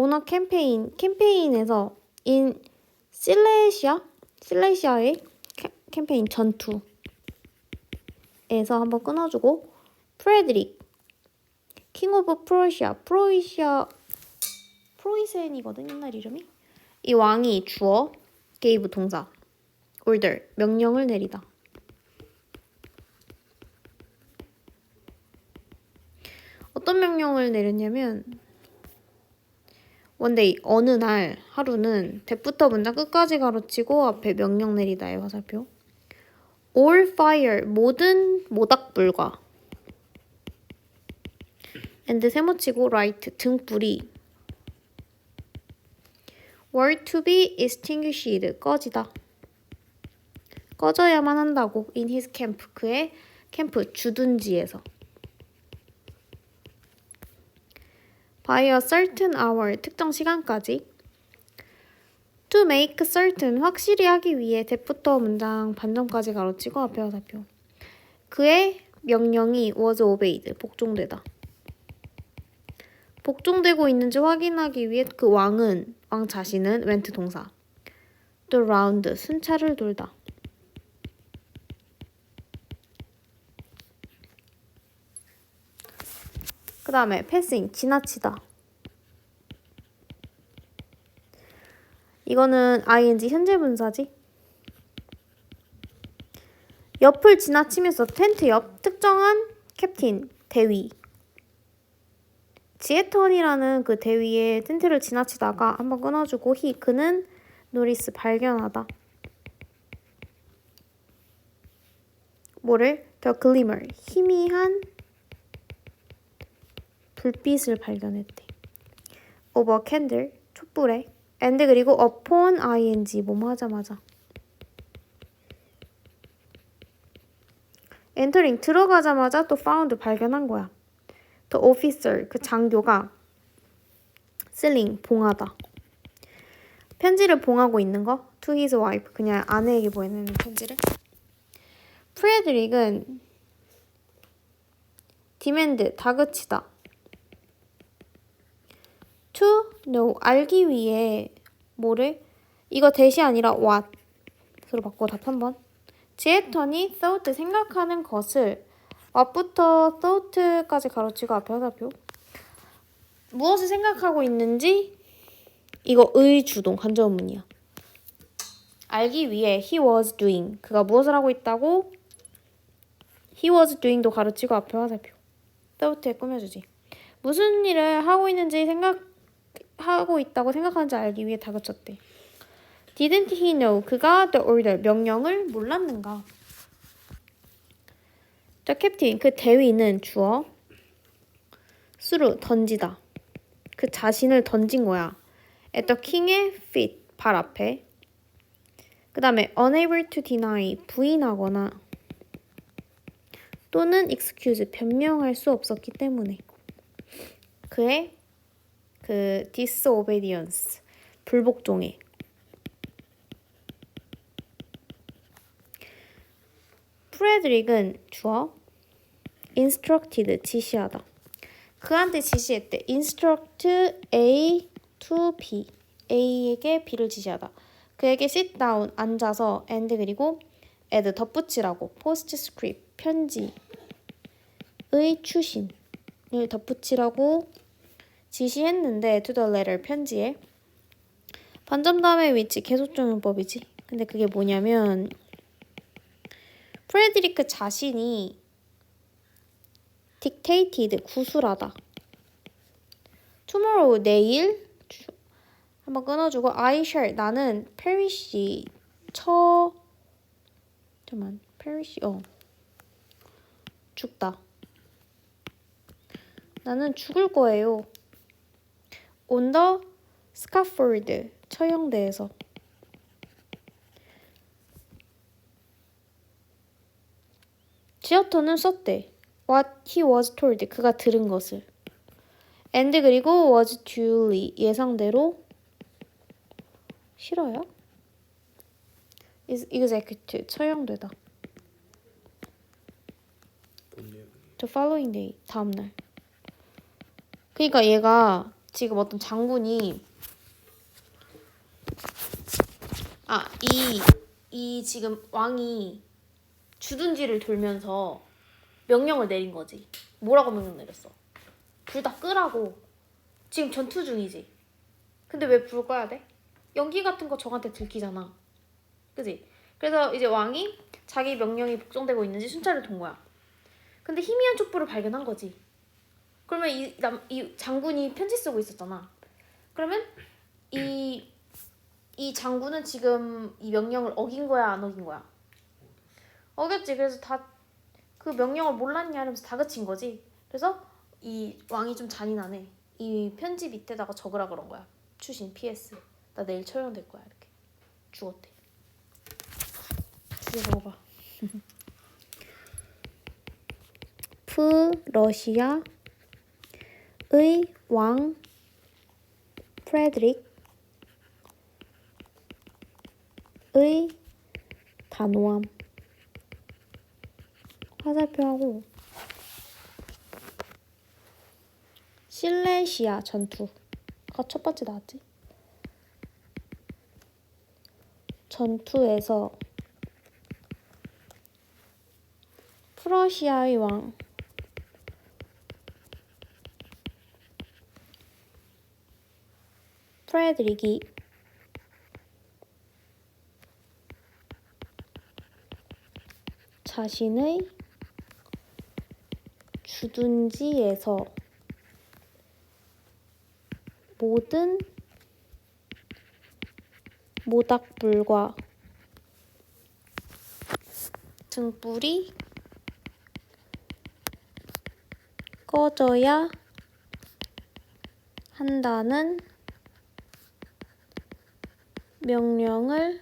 오너 캠페인 캠페인에서 인 실레시아? 실레시아의 캠- 캠페인 전투에서 한번 끊어주고 프레드릭 킹 오브 프로시아 프로이시아 프로이센이거든 옛날 이름이? 이 왕이 주어 게이브 동사 order 명령을 내리다. 어떤 명령을 내렸냐면 원데이 어느 날 하루는 대부터 문장 끝까지 가로치고 앞에 명령 내리다의 화살표. All fire 모든 모닥불과. And 세모치고 right 등불이. Were to be extinguished 꺼지다. 꺼져야만 한다고 in his camp 그의 캠프 주둔지에서 by a certain hour 특정 시간까지. To make certain 확실히 하기 위해 대부터 문장 반전까지 가로치고 앞에 화살표 그의 명령이 was obeyed 복종되다. 복종되고 있는지 확인하기 위해 그 왕은 왕 자신은 went 동사. The round 순찰을 돌다 그 다음에 passing 지나치다. 이거는 ing 현재 분사지? 옆을 지나치면서 텐트 옆 특정한 캡틴 대위. 지에턴이라는 그 대위의 텐트를 지나치다가 한번 끊어주고 히 그는 노리스 발견하다. 뭐를? the glimmer 희미한 불빛을 발견했대. over candle 촛불에 and 그리고 upon ing 뭐뭐 하자마자 entering 들어가자마자 또 found 발견한 거야. the officer 그 장교가 selling 봉하다. 편지를 봉하고 있는 거 to his wife 그냥 아내에게 보내는 편지를 프레드릭은 demand 다그치다. To know 알기 위해 뭐를? 이거 대시 아니라 what으로 바꿔 답 한번. 지혜턴이 thought 생각하는 것을 what부터 thought까지 가로치고 앞에 화살표. 무엇을 생각하고 있는지? 이거 의 주동 간접문이야. 알기 위해 he was doing. 그가 무엇을 하고 있다고? he was doing도 가로치고 앞에 화살표. thought에 꾸며주지. 무슨 일을 하고 있는지 생각 하고 있다고 생각하는지 알기 위해 다그쳤대. Didn't he know? 그가 the order 명령을 몰랐는가? The captain 그 대위는 주어 수루 던지다. 그 자신을 던진 거야. At the king의 feet 발 앞에. 그 다음에 unable to deny 부인하거나 또는 excuse 변명할 수 없었기 때문에 그의 그 disobedience 불복종에 프레드릭은 주어 instructed 지시하다 그한테 지시했대 instruct A to B A에게 B를 지시하다 그에게 sit down 앉아서 and 그리고 add 덧붙이라고 postscript 편지의 추신을 덧붙이라고 지시했는데 to the letter 편지에 반점 다음의 위치 계속적용법이지. 근데 그게 뭐냐면 프레드리크 자신이 dictated 구술하다. tomorrow 내일 주- 한번 끊어주고 I shall 나는 perish 처 잠만 perish 어 죽다. 나는 죽을 거예요. The scaffold 처형대에서 지어터는 썼대. What he was told 그가 들은 것을. and 그리고 was duly 예상대로 싫어요? is execute 처형되다. The following day 다음 날. 그러니까 얘가 지금 어떤 장군이 아, 이, 이 지금 왕이 주둔지를 돌면서 명령을 내린 거지. 뭐라고 명령 내렸어? 불 다 끄라고. 지금 전투 중이지. 근데 왜 불 꺼야 돼? 연기 같은 거 적한테 들키잖아. 그지? 그래서 이제 왕이 자기 명령이 복종되고 있는지 순찰을 돈 거야. 근데 희미한 촛불을 발견한 거지. 그러면 이, 남, 이 장군이 편지 쓰고 있었잖아. 그러면 이, 이 장군은 지금 이 명령을 어긴 거야, 안 어긴 거야? 어겼지. 그래서 다 그 명령을 몰랐냐 이러면서 다그친 거지. 그래서 이 왕이 좀 잔인하네. 이 편지 밑에다가 적으라 그런 거야. 추신 PS. 나 내일 처형될 거야 이렇게. 죽었대. 주제 적어봐. 프러시아 의 왕 프레드릭의 단호함 화살표하고 실레시아 전투가 첫 번째 나왔지. 전투에서 프러시아의 왕 프레드릭이 자신의 주둔지에서 모든 모닥불과 등불이 꺼져야 한다는 명령을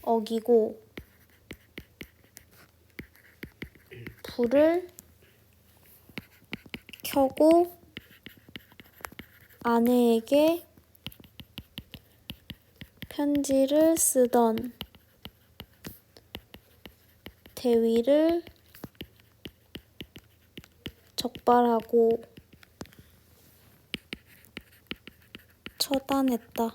어기고 불을 켜고 아내에게 편지를 쓰던 대위를 적발하고 처단했다.